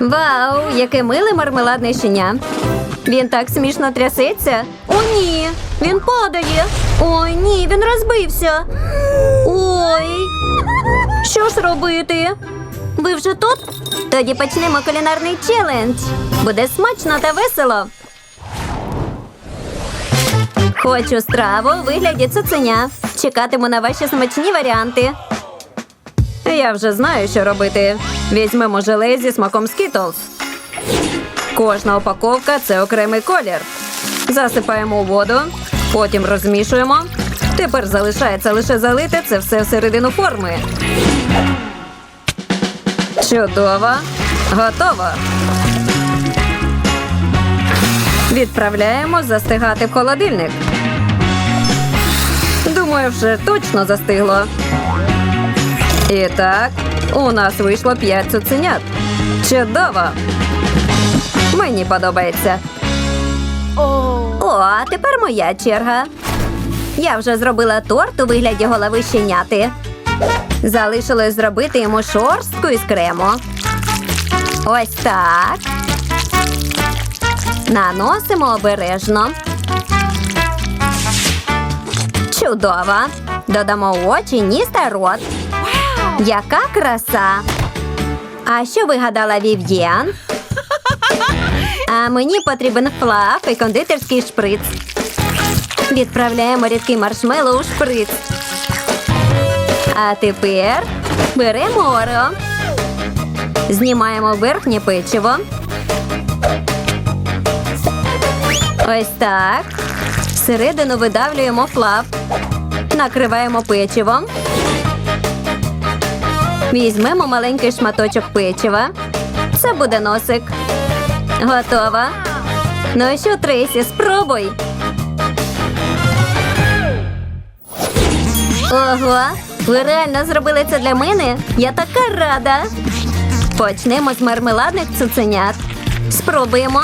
Вау, яке миле мармеладне щеня. Він так смішно трясеться. О, ні, він падає. Ой, ні, він розбився. Ой. Що ж робити? Ви вже тут? Тоді почнемо кулінарний челендж. Буде смачно та весело. Хочу страву у вигляді цуценя. Чекатиму на ваші смачні варіанти. Я вже знаю, що робити. Візьмемо желе зі смаком Skittles. Кожна упаковка це окремий колір. Засипаємо у воду, потім розмішуємо. Тепер залишається лише залити це все всередину форми. Чудово. Готово. Відправляємо застигати в холодильник. Думаю, вже точно застигло. І так, у нас вийшло п'ять цуценят. Чудово! Мені подобається. О, тепер моя черга. Я вже зробила торт у вигляді голови щеняти. Залишилось зробити йому шорстку із крему. Ось так. Наносимо обережно. Чудово. Додамо очі, ніс та рот. Яка краса! А що вигадала Вів'єн? А мені потрібен флаф і кондитерський шприц. Відправляємо рідкий маршмеллоу у шприц. А тепер беремо орео. Знімаємо верхнє печиво. Ось так. Всередину видавлюємо флаф. Накриваємо печивом. Візьмемо маленький шматочок печива. Це буде носик. Готово. Ну що, Трейсі, спробуй. Ого, ви реально зробили це для мене? Я така рада. Почнемо з мармеладних цуценят. Спробуємо.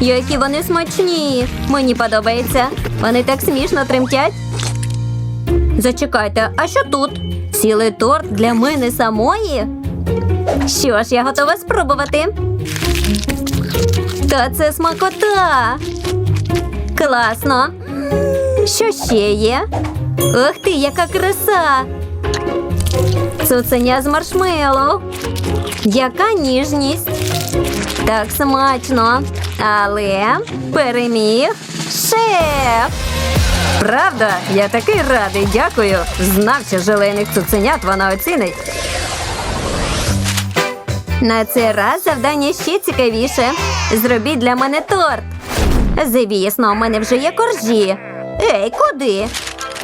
Які вони смачні. Мені подобається. Вони так смішно тремтять. Зачекайте, а що тут? Цілий торт для мене самої? Що ж, я готова спробувати. Та це смакота. Класно. Що ще є? Ух ти, яка краса! Цуценя з маршмеллоу. Яка ніжність. Так смачно. Але переміг шеф. Правда, я такий радий, дякую. Знав, що желейних цуценят вона оцінить. На цей раз завдання ще цікавіше. Зробіть для мене торт. Звісно, у мене вже є коржі. Ей, куди?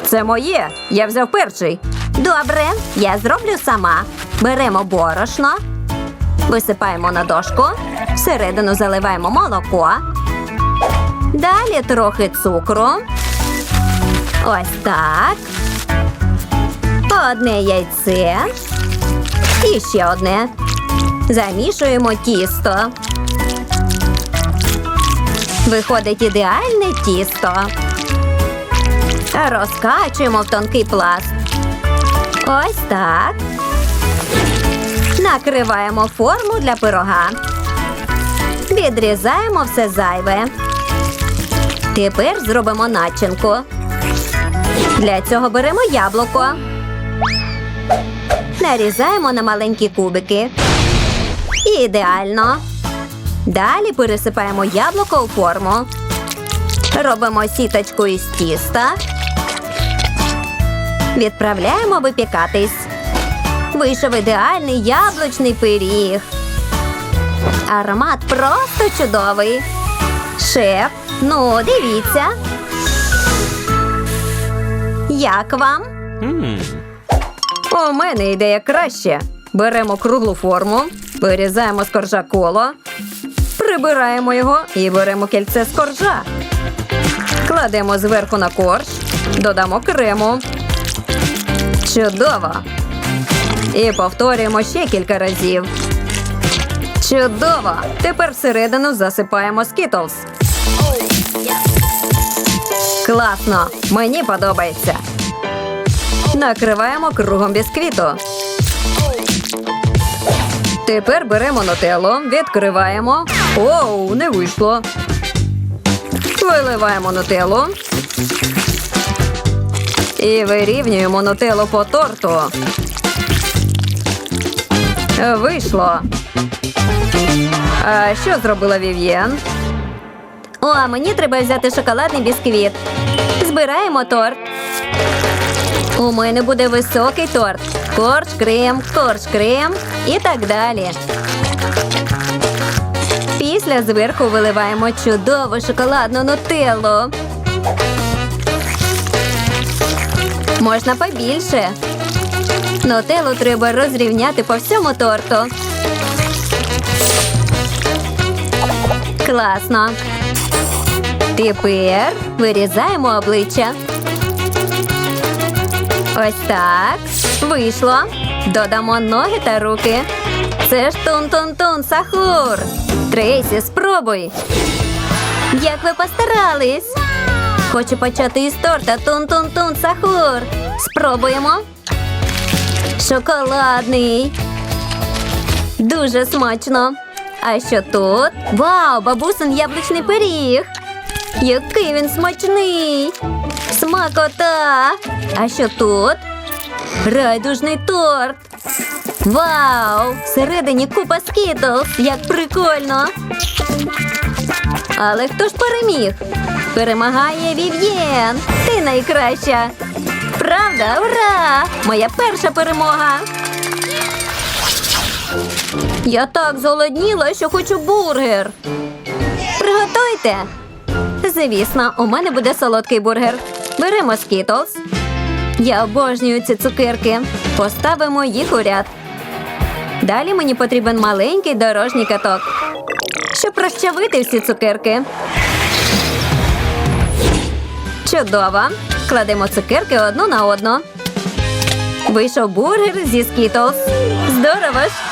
Це моє. Я взяв перший. Добре, я зроблю сама. Беремо борошно, висипаємо на дошку, всередину заливаємо молоко. Далі трохи цукру. Ось так. Одне яйце. І ще одне. Замішуємо тісто. Виходить ідеальне тісто. Розкачуємо в тонкий пласт. Ось так. Накриваємо форму для пирога. Відрізаємо все зайве. Тепер зробимо начинку. Для цього беремо яблуко. Нарізаємо на маленькі кубики. Ідеально. Далі пересипаємо яблуко у форму. Робимо сіточку із тіста. Відправляємо випікатись. Вийшов ідеальний яблучний пиріг. Аромат просто чудовий. Шеф, ну дивіться. Як вам? У мене ідея краще. Беремо круглу форму, вирізаємо з коржа коло, прибираємо його і беремо кільце з коржа. Кладемо зверху на корж, додамо крему. Чудово! І повторюємо ще кілька разів. Чудово! Тепер всередину засипаємо скітлз. Класно! Мені подобається. Накриваємо кругом бісквіту. Тепер беремо нутеллу, відкриваємо. Оу, не вийшло. Виливаємо нутеллу. І вирівнюємо нутеллу по торту. Вийшло. А що зробила Вів'єн? О, мені треба взяти шоколадний бісквіт. Збираємо торт. У мене буде високий торт. Корж, крем, корж, крем і так далі. Після зверху виливаємо чудову шоколадну нутеллу. Можна побільше. Нутеллу треба розрівняти по всьому торту. Класно. Тепер вирізаємо обличчя. Ось так. Вийшло. Додамо ноги та руки. Це ж тун-тун-тун, сахур. Трейсі, спробуй. Як ви постарались? Хочу почати із торта тун-тун-тун, сахур. Спробуємо. Шоколадний. Дуже смачно. А що тут? Вау, бабусин яблучний пиріг. Який він смачний! Смакота! А що тут? Райдужний торт. Вау! Всередині купа скітлс! Як прикольно! Але хто ж переміг? Перемагає Вів'єн! Ти найкраща! Правда, ура! Моя перша перемога! Я так зголодніла, що хочу бургер. Приготуйте. Звісно, у мене буде солодкий бургер. Беремо скітлс. Я обожнюю ці цукерки. Поставимо їх у ряд. Далі мені потрібен маленький дорожній каток, щоб розчавити всі цукерки. Чудово. Кладемо цукерки одну на одну. Вийшов бургер зі скітлс. Здорово ж!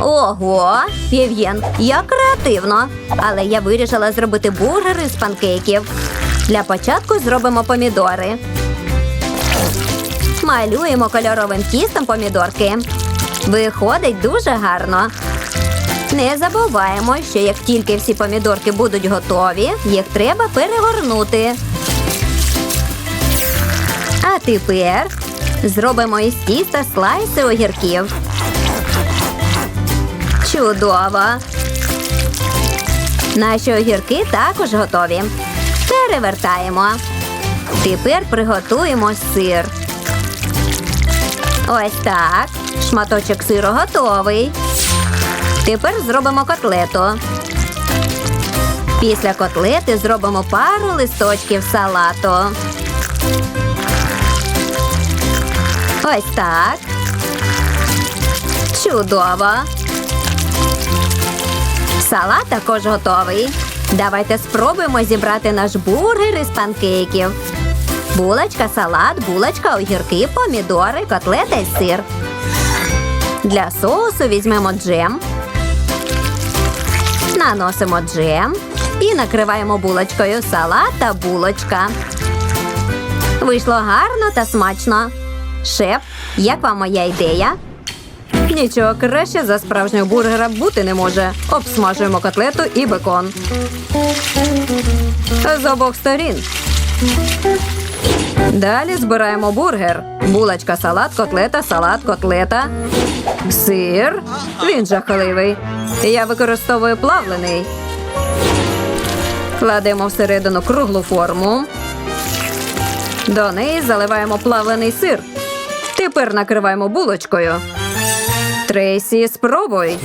Ого, Вів'єн, як креативно. Але я вирішила зробити бургери з панкейків. Для початку зробимо помідори. Малюємо кольоровим тістом помідорки. Виходить дуже гарно. Не забуваємо, що як тільки всі помідорки будуть готові, їх треба перегорнути. А тепер зробимо із тіста слайси огірків. Чудово! Наші огірки також готові. Перевертаємо. Тепер приготуємо сир. Ось так. Шматочок сиру готовий. Тепер зробимо котлету. Після котлети зробимо пару листочків салату. Ось так. Чудово. Салат також готовий. Давайте спробуємо зібрати наш бургер із панкейків. Булочка, салат, булочка, огірки, помідори, котлета і сир. Для соусу візьмемо джем. Наносимо джем і накриваємо булочкою салат та булочка. Вийшло гарно та смачно. Шеф, як вам моя ідея? Нічого краще за справжнього бургера бути не може. Обсмажуємо котлету і бекон. З обох сторін. Далі збираємо бургер. Булочка, салат, котлета, салат, котлета. Сир. Він жахливий. Я використовую плавлений. Кладемо всередину круглу форму. До неї заливаємо плавлений сир. Тепер накриваємо булочкою. Трейсі, спробуй.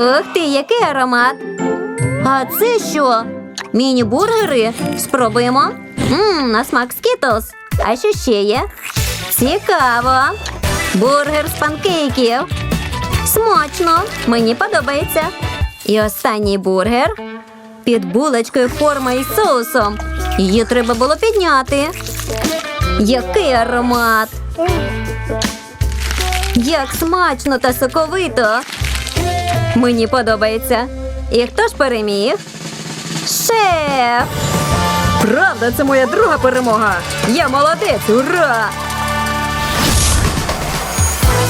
Ух ти, який аромат. А це що? Міні-бургери? Спробуємо. Мм, на смак скітлс. А що ще є? Цікаво. Бургер з панкейків. Смачно. Мені подобається. І останній бургер. Під булочкою форма із соусом. Її треба було підняти. Який аромат! Як смачно та соковито. Мені подобається. І хто ж переміг? Шеф! Правда, це моя друга перемога. Я молодець, ура!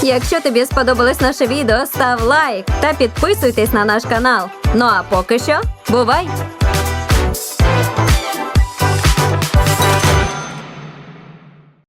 Якщо тобі сподобалось наше відео, став лайк та підписуйтесь на наш канал. Ну а поки що, бувай!